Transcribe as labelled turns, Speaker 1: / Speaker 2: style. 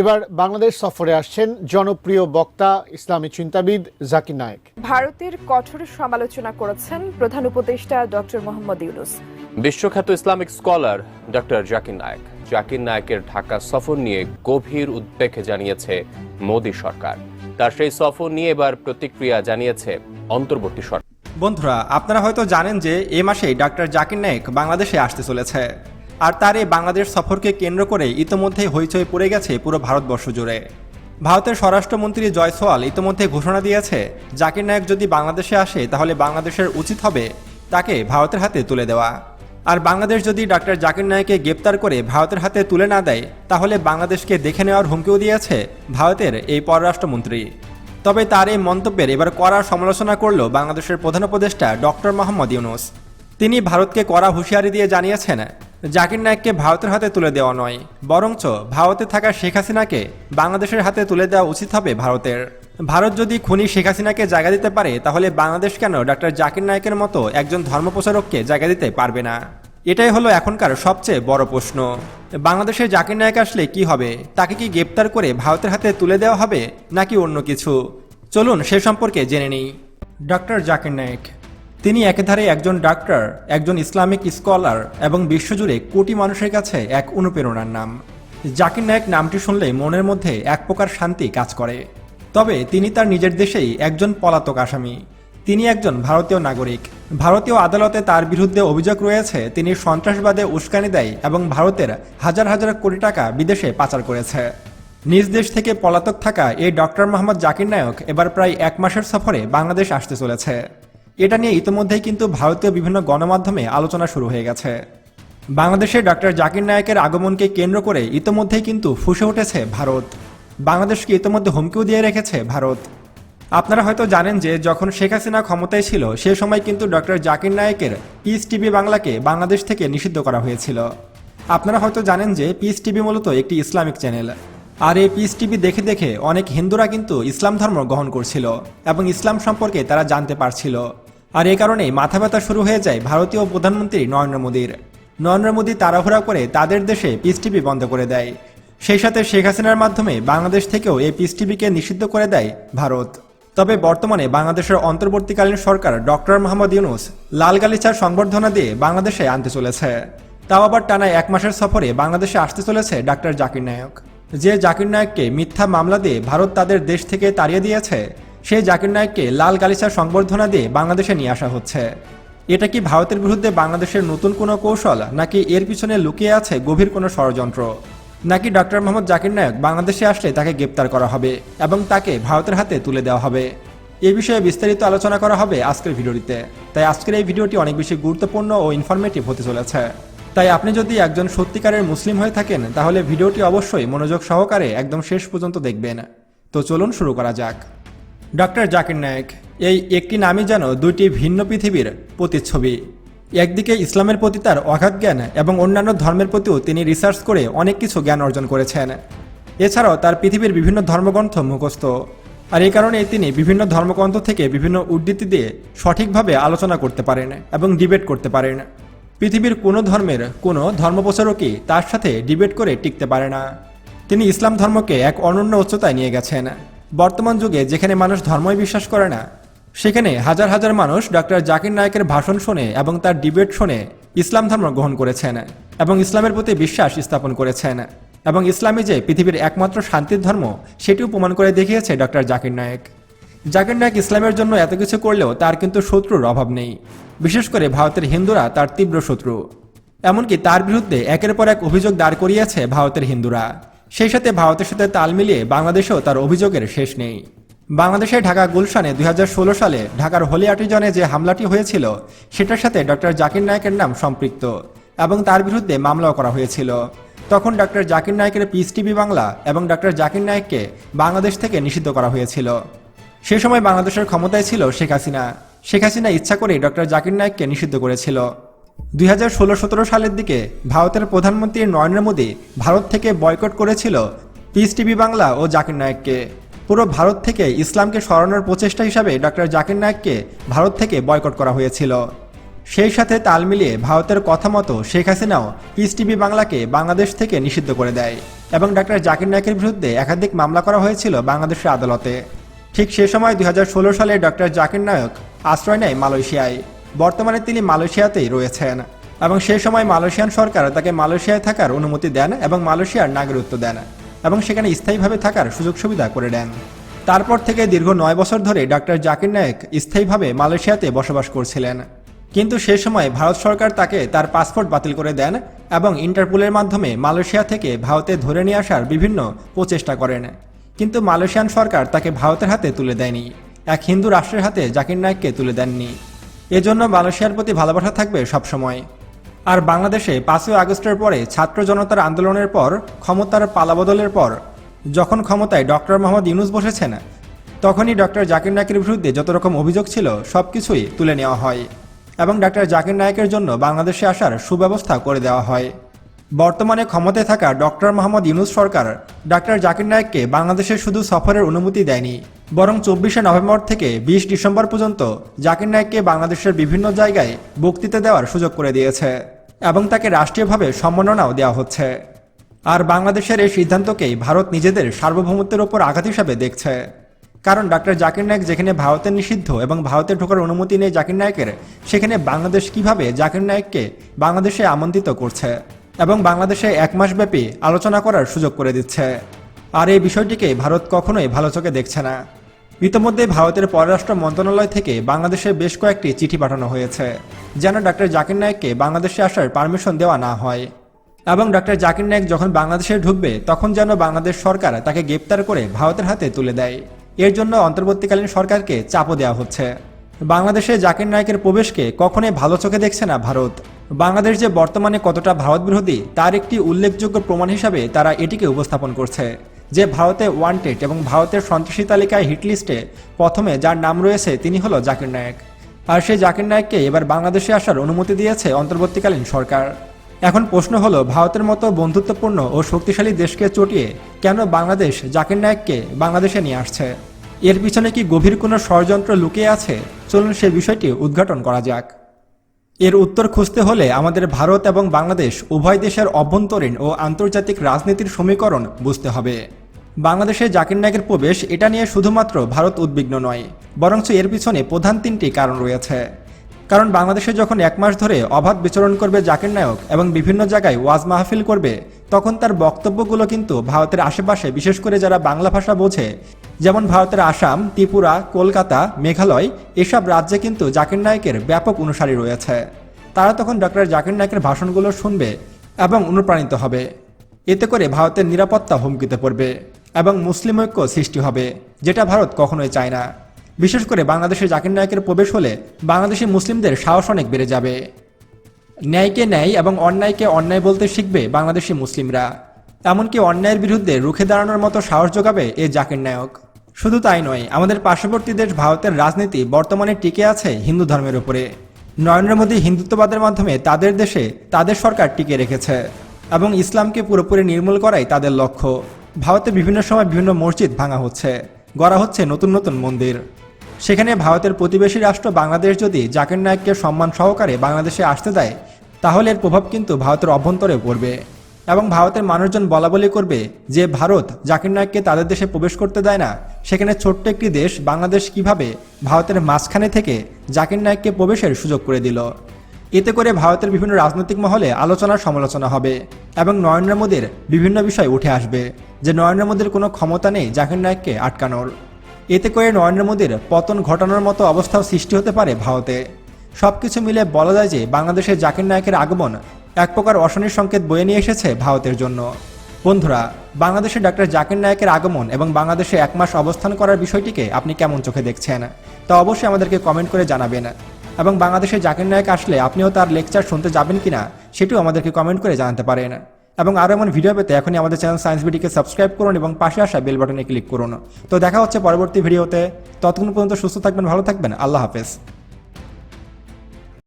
Speaker 1: এবার বাংলাদেশ সফরে আসছেন জনপ্রিয় বক্তা ইসলামী চিন্তাবিদ জাকির নায়েক।
Speaker 2: ভারতের কঠোর সমালোচনা করেছেন প্রধান উপদেষ্টা ডক্টর মোহাম্মদ ইউনুস।
Speaker 3: বিশ্বখ্যাত Islamic scholar doctor Zakir Naik. Zakir নায়েকের Dhaka সফর নিয়ে গভীর উদ্বেগ জানিয়েছে মোদী সরকার। তার সেই সফর নিয়ে এবার প্রতিক্রিয়া জানিয়েছে অন্তর্বর্তী সরকার।
Speaker 4: বন্ধুরা আপনারা হয়তো জানেন যে এ মাসেই ডাক্তার জাকির নায়েক বাংলাদেশে আসতে চলেছে। আর তার এই বাংলাদেশ সফরকে কেন্দ্র করে ইতোমধ্যেই হইচই পড়ে গেছে পুরো ভারতবর্ষ জুড়ে। ভারতের স্বরাষ্ট্রমন্ত্রী জয়সওয়াল ইতোমধ্যে ঘোষণা দিয়েছে, জাকির নায়ক যদি বাংলাদেশে আসে তাহলে বাংলাদেশের উচিত হবে তাকে ভারতের হাতে তুলে দেওয়া। আর বাংলাদেশ যদি ডাক্তার জাকির নায়ককে গ্রেপ্তার করে ভারতের হাতে তুলে না দেয়, তাহলে বাংলাদেশকে দেখে নেওয়ার হুমকিও দিয়েছে ভারতের এই পররাষ্ট্রমন্ত্রী। তবে তার এই মন্তব্যের এবার কড়া সমালোচনা করল বাংলাদেশের প্রধান উপদেষ্টা ডক্টর মোহাম্মদ ইউনুস। তিনি ভারতকে কড়া হুঁশিয়ারি দিয়ে জানিয়েছেন জাকির নায়ককে ভারতের হাতে তুলে দেওয়া নয়, বরঞ্চ ভারতে থাকা শেখ হাসিনাকে বাংলাদেশের হাতে তুলে দেওয়া উচিত হবে ভারতের। ভারত যদি খুনি শেখ হাসিনাকে জায়গা দিতে পারে, তাহলে বাংলাদেশ কেন ডক্টর জাকির নায়কের মতো একজন ধর্মপ্রচারককে জায়গা দিতে পারবে না? এটাই হলো এখনকার সবচেয়ে বড় প্রশ্ন। বাংলাদেশে জাকির নায়ক আসলে কি হবে? তাকে কি গ্রেপ্তার করে ভারতের হাতে তুলে দেওয়া হবে, নাকি অন্য কিছু? চলুন সে সম্পর্কে জেনে নিই। ডক্টর জাকির নায়েক তিনি একেধারে একজন ডাক্তার, একজন ইসলামিক স্কলার এবং বিশ্বজুড়ে কোটি মানুষের কাছে এক অনুপ্রেরণার নাম। জাকির নায়ক নামটি শুনলে মনের মধ্যে এক প্রকার শান্তি কাজ করে। তবে তিনি তার নিজের দেশেই একজন পলাতক আসামি। তিনি একজন ভারতীয় নাগরিক। ভারতীয় আদালতে তার বিরুদ্ধে অভিযোগ রয়েছে, তিনি সন্ত্রাসবাদে উস্কানি দেয় এবং ভারতের হাজার হাজার কোটি টাকা বিদেশে পাচার করেছে। নিজ দেশ থেকে পলাতক থাকা এই ডক্টর মোহাম্মদ জাকির নায়ক এবার প্রায় এক মাসের সফরে বাংলাদেশ আসতে চলেছে। এটা নিয়ে ইতিমধ্যেই কিন্তু ভারতীয় বিভিন্ন গণমাধ্যমে আলোচনা শুরু হয়ে গেছে। বাংলাদেশে ডক্টর জাকির নায়কের আগমনকে কেন্দ্র করে ইতিমধ্যেই কিন্তু ফুসে উঠেছে ভারত। বাংলাদেশকে ইতিমধ্যে হুমকিও দিয়ে রেখেছে ভারত। আপনারা হয়তো জানেন যে যখন শেখ হাসিনা ক্ষমতায় ছিল, সে সময় কিন্তু ডক্টর জাকির নায়েকের পিস টিভি বাংলাকে বাংলাদেশ থেকে নিষিদ্ধ করা হয়েছিল। আপনারা হয়তো জানেন যে পিস টিভি মূলত একটি ইসলামিক চ্যানেল। আর এই পিস টিভি দেখে দেখে অনেক হিন্দুরা কিন্তু ইসলাম ধর্ম গ্রহণ করছিল এবং ইসলাম সম্পর্কে তারা জানতে পারছিল। আর এ কারণেই মাথা ব্যথা শুরু হয়ে যায় ভারতীয় প্রধানমন্ত্রী নরেন্দ্র মোদীর। নরেন্দ্র মোদী তাড়াহুড়া করে তাদের দেশে পিস টিভি বন্ধ করে দেয়। সেই সাথে শেখ হাসিনার মাধ্যমে বাংলাদেশ থেকেও এই পিস টিভিকে নিষিদ্ধ করে দেয় ভারত। তবে বর্তমানে বাংলাদেশের অন্তর্বর্তীকালীন সরকার ডক্টর মোহাম্মদ ইউনুস লাল গালিচার সংবর্ধনা দিয়ে বাংলাদেশে আনতে চলেছে। তাও আবার টানা এক মাসের সফরে বাংলাদেশে আসতে চলেছে ডাক্তার জাকির নায়ক। যে জাকির নায়ককে মিথ্যা মামলা দিয়ে ভারত তাদের দেশ থেকে তাড়িয়ে দিয়েছে সেই জাকির নায়ককে লাল গালিচার সংবর্ধনা দিয়ে বাংলাদেশে নিয়ে আসা হচ্ছে। এটা কি ভারতের বিরুদ্ধে বাংলাদেশের নতুন কোনো কৌশল, নাকি এর পিছনে লুকিয়ে আছে গভীর কোনো ষড়যন্ত্র? নাকি ডক্টর মোহাম্মদ জাকির নায়ক বাংলাদেশে আসলে তাকে গ্রেপ্তার করা হবে এবং তাকে ভারতের হাতে তুলে দেওয়া হবে? এ বিষয়ে বিস্তারিত আলোচনা করা হবে আজকের ভিডিওটিতে। তাই আজকের এই ভিডিওটি অনেক বেশি গুরুত্বপূর্ণ ও ইনফরমেটিভ হতে চলেছে। তাই আপনি যদি একজন সত্যিকারের মুসলিম হয়ে থাকেন, তাহলে ভিডিওটি অবশ্যই মনোযোগ সহকারে একদম শেষ পর্যন্ত দেখবেন। তো চলুন শুরু করা যাক। ডক্টর জাকির নায়েক, এই একটি নামই যেন দুইটি ভিন্ন পৃথিবীর প্রতিচ্ছবি। একদিকে ইসলামের প্রতি তার অগাধ জ্ঞান এবং অন্যান্য ধর্মের প্রতিও তিনি রিসার্চ করে অনেক কিছু জ্ঞান অর্জন করেছেন। এছাড়াও তার পৃথিবীর বিভিন্ন ধর্মগ্রন্থ মুখস্থ। আর এই কারণে তিনি বিভিন্ন ধর্মগ্রন্থ থেকে বিভিন্ন উদ্ধৃতি দিয়ে সঠিকভাবে আলোচনা করতে পারেন এবং ডিবেট করতে পারেন। পৃথিবীর কোনো ধর্মের কোনো ধর্মপ্রচারকই তার সাথে ডিবেট করে টিকতে পারে না। তিনি ইসলাম ধর্মকে এক অনন্য উচ্চতায় নিয়ে গেছেন। বর্তমান যুগে যেখানে মানুষ ধর্মই বিশ্বাস করে না, সেখানে হাজার হাজার মানুষ ডক্টর জাকির নায়কের ভাষণ শুনে এবং তার ডিবেট শুনে ইসলাম ধর্ম গ্রহণ করেছেন এবং ইসলামের প্রতি বিশ্বাস স্থাপন করেছেন এবং ইসলামী যে পৃথিবীর একমাত্র শান্তির ধর্ম সেটিও প্রমাণ করে দেখিয়েছে ডক্টর জাকির নায়েক। জাকির নায়ক ইসলামের জন্য এত কিছু করলেও তার কিন্তু শত্রুর অভাব নেই, বিশেষ করে ভারতের হিন্দুরা তার তীব্র শত্রু। এমনকি তার বিরুদ্ধে একের পর এক অভিযোগ দাঁড় করিয়েছে ভারতের হিন্দুরা। সেই সাথে ভারতের সাথে তাল মিলিয়ে বাংলাদেশেও তার অভিযোগের শেষ নেই। বাংলাদেশে ঢাকা গুলশানে দুই হাজার ষোলো সালে ঢাকার হোলি আর্টিজনে যে হামলাটি হয়েছিল, সেটার সাথে ডক্টর জাকির নায়কের নাম সম্পৃক্ত এবং তার বিরুদ্ধে মামলাও করা হয়েছিল। তখন ডক্টর জাকির নায়কের পিস টিভি বাংলা এবং ডক্টর জাকির নায়ককে বাংলাদেশ থেকে নিষিদ্ধ করা হয়েছিল। সে সময় বাংলাদেশের ক্ষমতায় ছিল শেখ হাসিনা। শেখ হাসিনা ইচ্ছা করেই ডক্টর জাকির নায়ককে নিষিদ্ধ করেছিল। দুই হাজার ষোলো সতেরো সালের দিকে ভারতের প্রধানমন্ত্রী নরেন্দ্র মোদী ভারত থেকে বয়কট করেছিল পিস টিভি বাংলা ও জাকির নায়ককে। পুরো ভারত থেকে ইসলামকে সরানোর প্রচেষ্টা হিসাবে ডক্টর জাকির নায়ককে ভারত থেকে বয়কট করা হয়েছিল। সেই সাথে তাল মিলিয়ে ভারতের কথা মতো শেখ হাসিনাও পিস টিভি বাংলাকে বাংলাদেশ থেকে নিষিদ্ধ করে দেয় এবং ডাক্তার জাকির নায়কের বিরুদ্ধে একাধিক মামলা করা হয়েছিল বাংলাদেশের আদালতে। ঠিক সে সময় দুই হাজার ষোলো সালে ডক্টর জাকির নায়ক আশ্রয় নেয় মালয়েশিয়ায়। বর্তমানে তিনি মালয়েশিয়াতেই রয়েছেন এবং সেই সময় মালয়েশিয়ান সরকার তাকে মালয়েশিয়ায় থাকার অনুমতি দেন এবং মালয়েশিয়ার নাগরিকত্ব দেন এবং সেখানে স্থায়ীভাবে থাকার সুযোগ সুবিধা করে দেন। তারপর থেকে দীর্ঘ নয় বছর ধরে ডাক্তার জাকির নায়েক স্থায়ীভাবে মালয়েশিয়াতে বসবাস করছিলেন। কিন্তু সে সময় ভারত সরকার তাকে তার পাসপোর্ট বাতিল করে দেন এবং ইন্টারপোলের মাধ্যমে মালয়েশিয়া থেকে ভারতে ধরে নিয়ে আসার বিভিন্ন প্রচেষ্টা করেন। কিন্তু মালয়েশিয়ান সরকার তাকে ভারতের হাতে তুলে দেয়নি। এক হিন্দু রাষ্ট্রের হাতে জাকির নায়েককে তুলে দেননি। এজন্য মালয়েশিয়ার প্রতি ভালোবাসা থাকবে সবসময়। আর বাংলাদেশে পাঁচই আগস্টের পরে ছাত্র জনতার আন্দোলনের পর, ক্ষমতার পালাবদলের পর, যখন ক্ষমতায় ডক্টর মোহাম্মদ ইউনুস বসেছেন, তখনই ডক্টর জাকির নায়কের বিরুদ্ধে যত রকম অভিযোগ ছিল সব কিছুই তুলে নেওয়া হয়। এবং ডক্টর জাকির নায়কের জন্য বাংলাদেশে আসার সুব্যবস্থা করে দেওয়া হয়। বর্তমানে ক্ষমতায় থাকা ডক্টর মোহাম্মদ ইউনুস সরকার ডক্টর জাকির নায়েককে বাংলাদেশে শুধু সফরের অনুমতি দেয়নি, বরং চব্বিশে নভেম্বর থেকে বিশ ডিসেম্বর পর্যন্ত জাকির নায়েককে বাংলাদেশের বিভিন্ন জায়গায় বক্তৃতা দেওয়ার সুযোগ করে দিয়েছে এবং তাকে রাষ্ট্রীয়ভাবে সম্মাননাও দেওয়া হচ্ছে। আর বাংলাদেশের এই সিদ্ধান্তকেই ভারত নিজেদের সার্বভৌমত্বের ওপর আঘাত হিসাবে দেখছে। কারণ ডক্টর জাকির নায়ক যেখানে ভারতের নিষিদ্ধ এবং ভারতে ঢোকার অনুমতি নেই জাকির নায়কের, সেখানে বাংলাদেশ কীভাবে জাকির নায়ককে বাংলাদেশে আমন্ত্রিত করছে? এবং বাংলাদেশে এক মাসব্যাপী আলোচনা করার সুযোগ করে দিচ্ছে। আর এই বিষয়টিকে ভারত কখনোই ভালো চোখে দেখছে না। ইতোমধ্যে ভারতের পররাষ্ট্র মন্ত্রণালয় থেকে বাংলাদেশে বেশ কয়েকটি চিঠি পাঠানো হয়েছে, যেন ডক্টর জাকির নায়ককে বাংলাদেশে আসার পারমিশন দেওয়া না হয়। এবং ডক্টর জাকির নায়ক যখন বাংলাদেশে ঢুকবে, তখন যেন বাংলাদেশ সরকার তাকে গ্রেপ্তার করে ভারতের হাতে তুলে দেয়। এর জন্য অন্তর্বর্তীকালীন সরকারকে চাপও দেওয়া হচ্ছে। বাংলাদেশে জাকির নায়কের প্রবেশকে কখনোই ভালো চোখে দেখছে না ভারত। বাংলাদেশ যে বর্তমানে কতটা ভারত বিরোধী তার একটি উল্লেখযোগ্য প্রমাণ হিসাবে তারা এটিকে উপস্থাপন করছে, যে ভারতে ওয়ান্টেড এবং ভারতের সন্ত্রাসী তালিকায় হিটলিস্টে প্রথমে যার নাম রয়েছে তিনি হলো জাকির নায়ক। আর সেই জাকির নায়ককে এবার বাংলাদেশে আসার অনুমতি দিয়েছে অন্তর্বর্তীকালীন সরকার। এখন প্রশ্ন হলো, ভারতের মতো বন্ধুত্বপূর্ণ ও শক্তিশালী দেশকে চটিয়ে কেন বাংলাদেশ জাকির নায়ককে বাংলাদেশে নিয়ে আসছে? এর পিছনে কি গভীর কোনো ষড়যন্ত্র লুকিয়ে আছে? চলুন সে বিষয়টি উদ্ঘাটন করা যাক। এর উত্তর খুঁজতে হলে আমাদের ভারত এবং বাংলাদেশ উভয় দেশের অভ্যন্তরীণ ও আন্তর্জাতিক রাজনীতির সমীকরণ বুঝতে হবে। বাংলাদেশে জাকির নায়কের প্রবেশ এটা নিয়ে শুধুমাত্র ভারত উদ্বিগ্ন নয়, বরঞ্চ এর পিছনে প্রধান তিনটি কারণ রয়েছে। কারণ বাংলাদেশে যখন এক মাস ধরে অবাধ বিচরণ করবে জাকির নায়ক এবং বিভিন্ন জায়গায় ওয়াজ মাহফিল করবে, তখন তার বক্তব্যগুলো কিন্তু ভারতের আশেপাশে, বিশেষ করে যারা বাংলা ভাষা বোঝে যেমন ভারতের আসাম, ত্রিপুরা, কলকাতা, মেঘালয়, এসব রাজ্যে কিন্তু জাকির নায়কের ব্যাপক অনুসারী রয়েছে। তারা তখন ডক্টর জাকির নায়কের ভাষণগুলো শুনবে এবং অনুপ্রাণিত হবে। এতে করে ভারতের নিরাপত্তা হুমকিতে পড়বে এবং মুসলিম ঐক্য সৃষ্টি হবে, যেটা ভারত কখনোই চায় না। বিশেষ করে বাংলাদেশে জাকির নায়কের প্রবেশ হলে বাংলাদেশি মুসলিমদের সাহস অনেক বেড়ে যাবে। ন্যায়কে ন্যায় এবং অন্যায়কে অন্যায় বলতে শিখবে বাংলাদেশি মুসলিমরা। এমনকি অন্যায়ের বিরুদ্ধে রুখে দাঁড়ানোর মতো সাহস যোগাবে এ জাকির নায়ক। শুধু তাই নয়, আমাদের পার্শ্ববর্তী দেশ ভারতের রাজনীতি বর্তমানে টিকে আছে হিন্দু ধর্মের উপরে। নরেন্দ্র মোদী হিন্দুত্ববাদের মাধ্যমে তাদের দেশে তাদের সরকার টিকে রেখেছে এবং ইসলামকে পুরোপুরি নির্মূল করাই তাদের লক্ষ্য। ভারতে বিভিন্ন সময় বিভিন্ন মসজিদ ভাঙা হচ্ছে, গড়া হচ্ছে নতুন নতুন মন্দির। সেখানে ভারতের প্রতিবেশী রাষ্ট্র বাংলাদেশ যদি জাকির নায়ককে সম্মান সহকারে বাংলাদেশে আসতে দেয়, তাহলে এর প্রভাব কিন্তু ভারতের অভ্যন্তরে পড়বে। এবং ভারতের মানুষজন বলা বলি করবে যে ভারত জাকির নায়ককে তাদের দেশে প্রবেশ করতে দেয় না। সেখানে ছোট্ট একটি দেশ বাংলাদেশ কীভাবে ভারতের মাঝখানে থেকে জাকির নায়ককে প্রবেশের সুযোগ করে দিল। এতে করে ভারতের বিভিন্ন রাজনৈতিক মহলে আলোচনার সমালোচনা হবে এবং নরেন্দ্র মোদীর বিভিন্ন বিষয় উঠে আসবে যে নরেন্দ্র মোদীর কোনো ক্ষমতা নেই জাকির নায়ককে আটকানোর। এতে করে নরেন্দ্র মোদীর পতন ঘটানোর মতো অবস্থাও সৃষ্টি হতে পারে ভারতে। সবকিছু মিলে বলা যায় যে বাংলাদেশে জাকির নায়কের আগমন এক প্রকার অশনির সংকেত বয়ে নিয়ে এসেছে ভারতের জন্য। বন্ধুরা, বাংলাদেশে ডাক্তার জাকির নায়কের আগমন এবং বাংলাদেশে এক মাস অবস্থান করার বিষয়টিকে আপনি কেমন চোখে দেখছেন, তা অবশ্যই আমাদেরকে কমেন্ট করে জানাবেন। এবং বাংলাদেশে জাকির নায়ক আসলে আপনিও তার লেকচার শুনতে যাবেন কিনা, সেটিও আমাদেরকে কমেন্ট করে জানাতে পারেন। এবং আরও এমন ভিডিও পেতে এখনই আমাদের চ্যানেল সায়েন্স বিডিকে সাবস্ক্রাইব করুন এবং পাশে আসা বেল বাটনে ক্লিক করুন। তো দেখা হচ্ছে পরবর্তী ভিডিওতে। ততক্ষণ পর্যন্ত সুস্থ থাকবেন, ভালো থাকবেন। আল্লাহ হাফেজ।